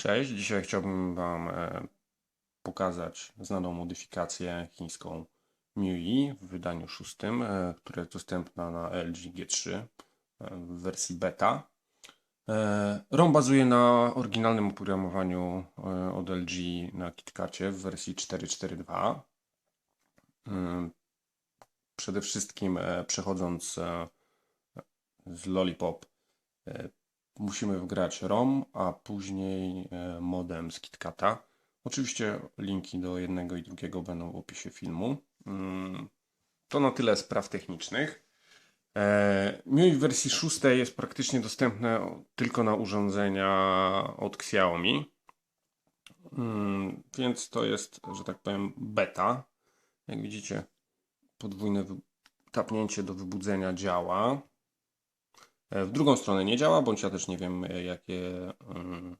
Cześć, dzisiaj chciałbym Wam e, pokazać znaną modyfikację chińską MIUI w wydaniu szóstym, e, która jest dostępna na LG G3 e, w wersji beta. ROM bazuje na oryginalnym oprogramowaniu od LG na KitKacie w wersji 4.4.2. Mm, Przede wszystkim przechodząc z Lollipop musimy wgrać ROM, a później e, modem z KitKata. Oczywiście linki do jednego i drugiego będą w opisie filmu. Mm, To na tyle spraw technicznych. E, MIUI w wersji 6 jest praktycznie dostępne tylko na urządzenia od Xiaomi. Mm, Więc to jest, że tak powiem, beta. Jak widzicie, podwójne tapnięcie do wybudzenia działa. E, W drugą stronę nie działa, bądź ja też nie wiem, e, jak je mm,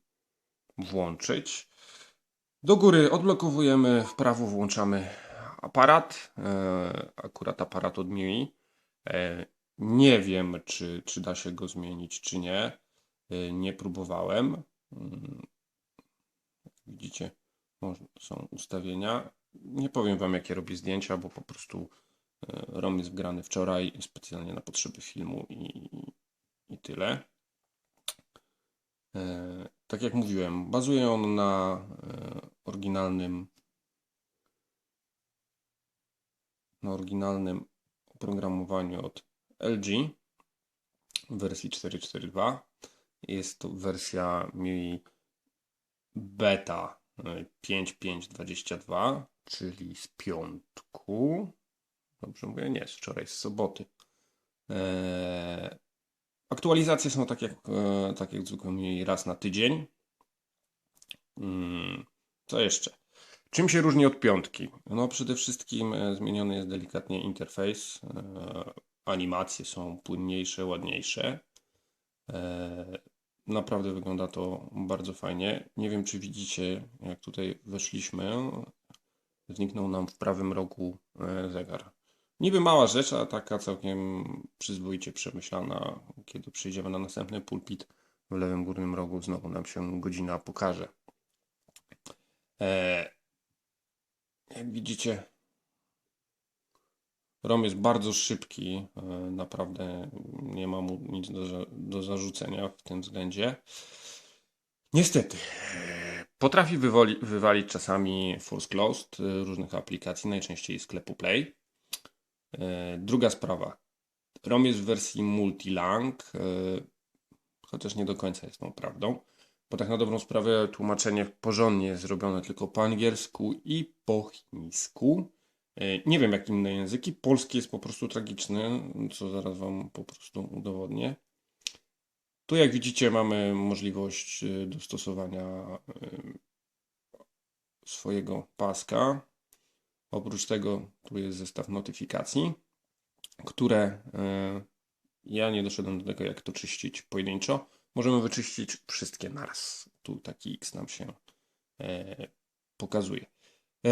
włączyć. Do góry odblokowujemy, w prawo włączamy aparat, e, akurat aparat od MIUI. Nie wiem, czy, czy da się go zmienić, czy nie. Nie próbowałem. Mm, Widzicie, są ustawienia. Nie powiem Wam, jakie robię zdjęcia, bo po prostu ROM jest wgrany wczoraj specjalnie na potrzeby filmu i, i tyle. E, tak jak mówiłem, bazuje on na e, oryginalnym na oryginalnym oprogramowaniu od LG w wersji 4.4.2. Jest to wersja MIUI beta e, 5.5.22, czyli z piątku. Dobrze mówię? Nie, z wczoraj, z soboty. E, Aktualizacje są tak jak, e, tak jak zwykle mieli raz na tydzień. Mm, Co jeszcze? Czym się różni od piątki? No przede wszystkim e, zmieniony jest delikatnie interfejs. e, Animacje są płynniejsze, ładniejsze. Naprawdę wygląda to bardzo fajnie. Nie wiem, czy widzicie, jak tutaj weszliśmy, zniknął nam w prawym rogu zegar. Niby mała rzecz, a taka całkiem przyzwoicie przemyślana. Kiedy przejdziemy na następny pulpit, w lewym górnym rogu znowu nam się godzina pokaże. E, jak widzicie, ROM jest bardzo szybki. e, Naprawdę nie ma mu nic do, do zarzucenia w tym względzie. Niestety, potrafi wywoli, wywalić czasami force closed e, różnych aplikacji, najczęściej sklepu Play. E, Druga sprawa. ROM jest w wersji multilang, e, chociaż nie do końca jest tą prawdą, bo tak na dobrą sprawę tłumaczenie porządnie jest zrobione tylko po angielsku i po chińsku. E, Nie wiem jak inne języki. Polski jest po prostu tragiczny, co zaraz Wam po prostu udowodnię. Tu jak widzicie mamy możliwość dostosowania swojego paska. Oprócz tego tu jest zestaw notyfikacji, które e, ja nie doszedłem do tego, jak to czyścić pojedynczo. Możemy wyczyścić wszystkie naraz. Tu taki X nam się e, pokazuje. E,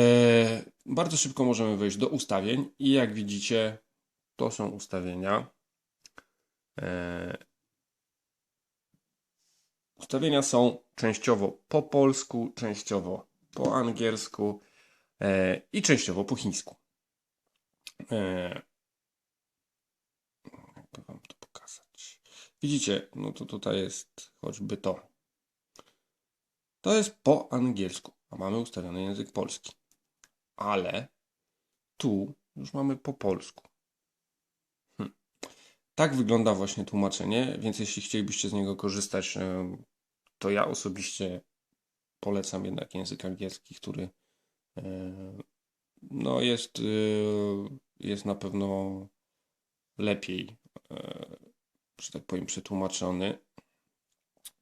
bardzo szybko możemy wejść do ustawień i jak widzicie, to są ustawienia. Ustawienia są częściowo po polsku, częściowo po angielsku i częściowo po chińsku. E, jakby wam to pokazać. Widzicie, no to tutaj jest choćby to. To jest po angielsku, a mamy ustawiony język polski. Ale tu już mamy po polsku. Hm. Tak wygląda właśnie tłumaczenie, więc jeśli chcielibyście z niego korzystać, em, to ja osobiście polecam jednak język angielski, który e, no jest, y, jest na pewno lepiej, e, że tak powiem, przetłumaczony.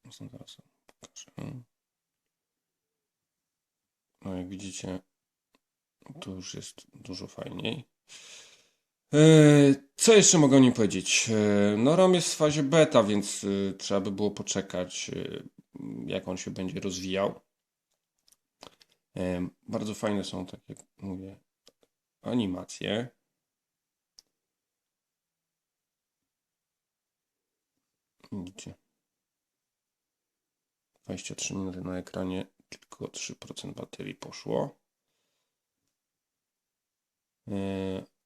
Zaraz pokażę. No jak widzicie, to już jest dużo fajniej. E, Co jeszcze mogę o nim powiedzieć? E, No ROM jest w fazie beta, więc e, trzeba by było poczekać, e, jak on się będzie rozwijał. E, Bardzo fajne są, tak jak mówię, animacje. Widzicie. 23 minuty na ekranie, tylko 3% baterii poszło. E,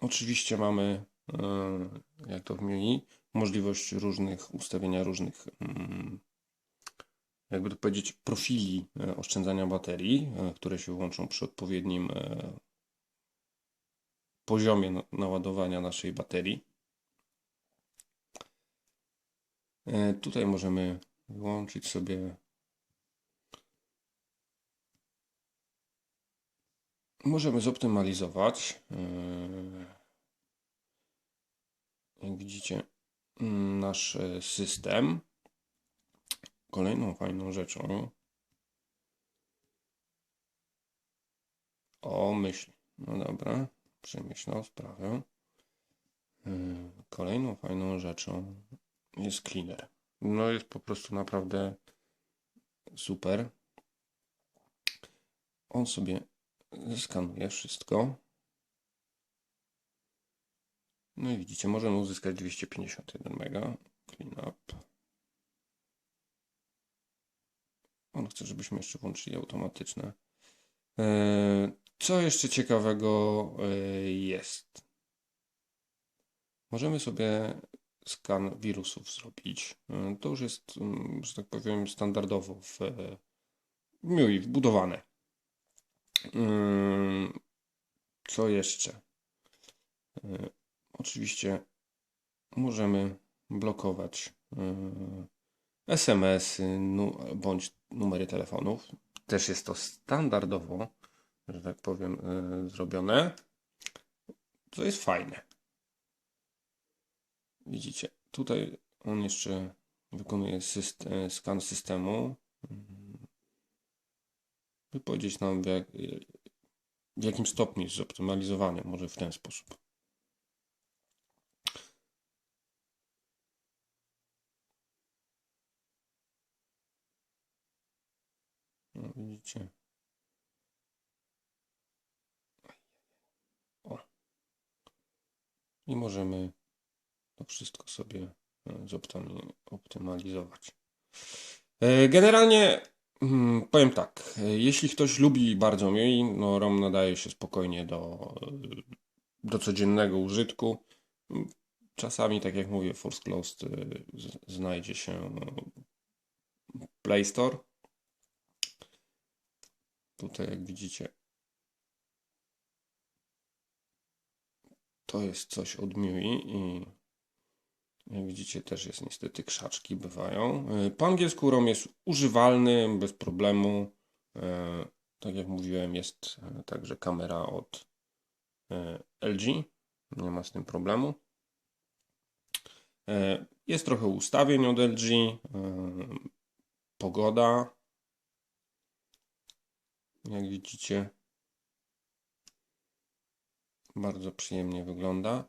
Oczywiście mamy, e, jak to w MIUI, możliwość różnych ustawienia różnych, mm, jakby to powiedzieć, profili e, oszczędzania baterii, e, które się włączą przy odpowiednim e, poziomie na- naładowania naszej baterii. Tutaj możemy wyłączyć sobie. Możemy zoptymalizować. Jak widzicie, nasz system. Kolejną fajną rzeczą. O, myśl. No dobra, przemyślał sprawę. E, Kolejną fajną rzeczą jest cleaner. No jest po prostu naprawdę super. On sobie zeskanuje wszystko. No i widzicie, możemy uzyskać 251 mega. Clean On chce, żebyśmy jeszcze włączyli automatyczne. E, Co jeszcze ciekawego e, jest? Możemy sobie skan wirusów zrobić. E, To już jest, mm, że tak powiem, standardowo w MIUI wbudowane. Co jeszcze? Oczywiście możemy blokować SMS-y nu bądź numery telefonów. Też jest to standardowo, że tak powiem, e, zrobione. Co jest fajne. Widzicie, tutaj on jeszcze wykonuje syst e, skan systemu. By powiedzieć nam, w, jak, w jakim stopniu jest zoptymalizowany, może w ten sposób. Widzicie. O. I możemy to wszystko sobie e, zoptami- optymalizować. E, Generalnie mm, powiem tak, e, jeśli ktoś lubi bardzo MIUI, no ROM nadaje się spokojnie do, do codziennego użytku. Czasami, tak jak mówię, Force Closed znajdzie się Play Store. Tutaj, jak widzicie, to jest coś od MIUI i jak widzicie też jest niestety krzaczki bywają. E, Po angielsku ROM jest używalny bez problemu. E, Tak jak mówiłem jest e, także kamera od LG. Nie ma z tym problemu. Jest trochę ustawień od LG. Pogoda. Jak widzicie, bardzo przyjemnie wygląda.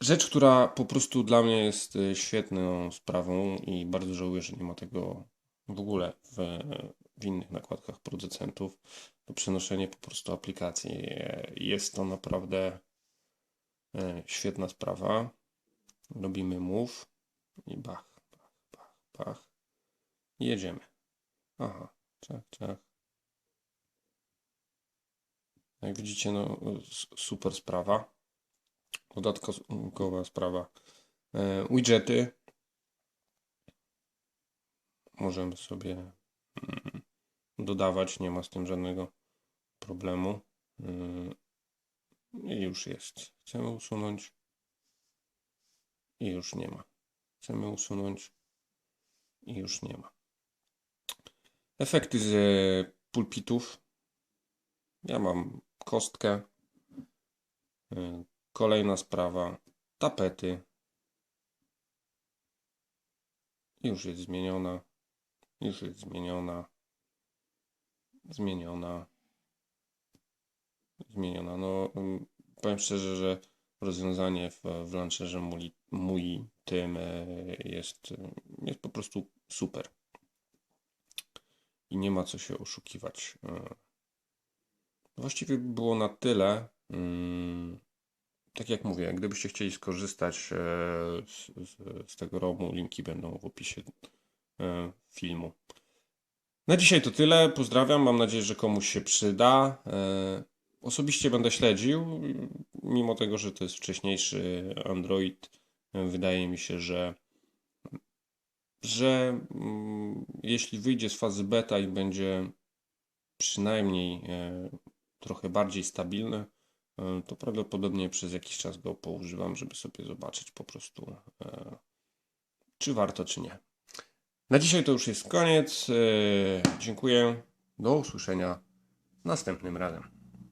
Rzecz, która po prostu dla mnie jest e, świetną sprawą i bardzo żałuję, że nie ma tego w ogóle w, w innych nakładkach producentów, to przenoszenie po prostu aplikacji. E, Jest to naprawdę e, świetna sprawa. Robimy move i bach, bach, bach, bach. I jedziemy. Aha, czak, czak. Jak widzicie, no super sprawa. Dodatkowa sprawa. E, Widgety. Możemy sobie mm, dodawać, nie ma z tym żadnego problemu. Mm, I już jest. Chcemy usunąć. I już nie ma. Chcemy usunąć. I już nie ma. Efekty z e, pulpitów. Ja mam kostkę. E, Kolejna sprawa. Tapety. Już jest zmieniona. Już jest zmieniona. Zmieniona. Zmieniona. No, mm, powiem szczerze, że rozwiązanie w, w launcherze MUI, MUI tym e, jest, e, jest po prostu super. I nie ma co się oszukiwać. Właściwie by było na tyle. Mm, Tak jak mówię, gdybyście chcieli skorzystać e, z, z, tego ROMu, linki będą w opisie e, filmu. Na dzisiaj to tyle. Pozdrawiam. Mam nadzieję, że komuś się przyda. E, Osobiście będę śledził, mimo tego, że to jest wcześniejszy Android. Wydaje mi się, że, że mm, jeśli wyjdzie z fazy beta i będzie przynajmniej trochę bardziej stabilny, e, to prawdopodobnie przez jakiś czas go poużywam, żeby sobie zobaczyć po prostu, e, czy warto, czy nie. Na dzisiaj to już jest koniec. E, Dziękuję. Do usłyszenia następnym razem.